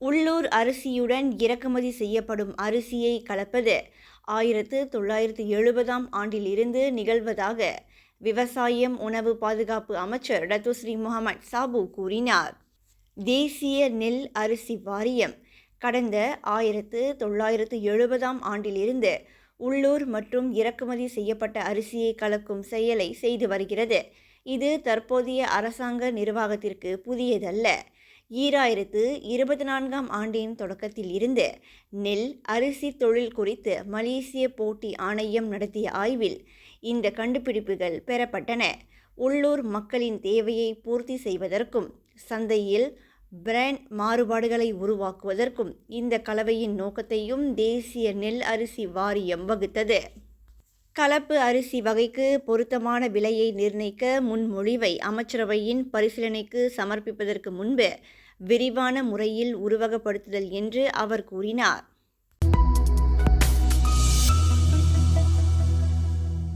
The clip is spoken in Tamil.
உள்ளூர் அரிசியுடன் இறக்குமதி செய்யப்படும் அரிசியை கலப்பது ஆயிரத்து தொள்ளாயிரத்து எழுபதாம் ஆண்டிலிருந்து நிகழ்வதாக விவசாயம் உணவு பாதுகாப்பு அமைச்சர் டத்துஸ்ரீ முகமது சாபு கூறினார். தேசிய நெல் அரிசி வாரியம் கடந்த ஆயிரத்து தொள்ளாயிரத்து எழுபதாம் ஆண்டிலிருந்து உள்ளூர் மற்றும் இறக்குமதி செய்யப்பட்ட அரிசியை கலக்கும் செயலை செய்து வருகிறது. இது தற்போதைய அரசாங்க நிர்வாகத்திற்கு புதியதல்ல. ஈராயிரத்து இருபத்தி நான்காம் ஆண்டின் தொடக்கத்தில் இருந்து நெல் அரிசி தொழில் குறித்து மலேசிய போட்டி ஆணையம் நடத்திய ஆய்வில் இந்த கண்டுபிடிப்புகள் பெறப்பட்டன. உள்ளூர் மக்களின் தேவையை பூர்த்தி செய்வதற்கும் சந்தையில் பிராண்ட் மாறுபாடுகளை உருவாக்குவதற்கும் இந்த கலவையின் நோக்கத்தையும் தேசிய நெல் அரிசி வாரியம் வகுத்தது. கலப்பு அரிசி வகைக்கு பொருத்தமான விலையை நிர்ணயிக்க முன்மொழிவை அமைச்சரவையின் பரிசீலனைக்கு சமர்ப்பிப்பதற்கு முன்பு விரிவான முறையில் உருவகப்படுத்துதல் என்று அவர் கூறினார்.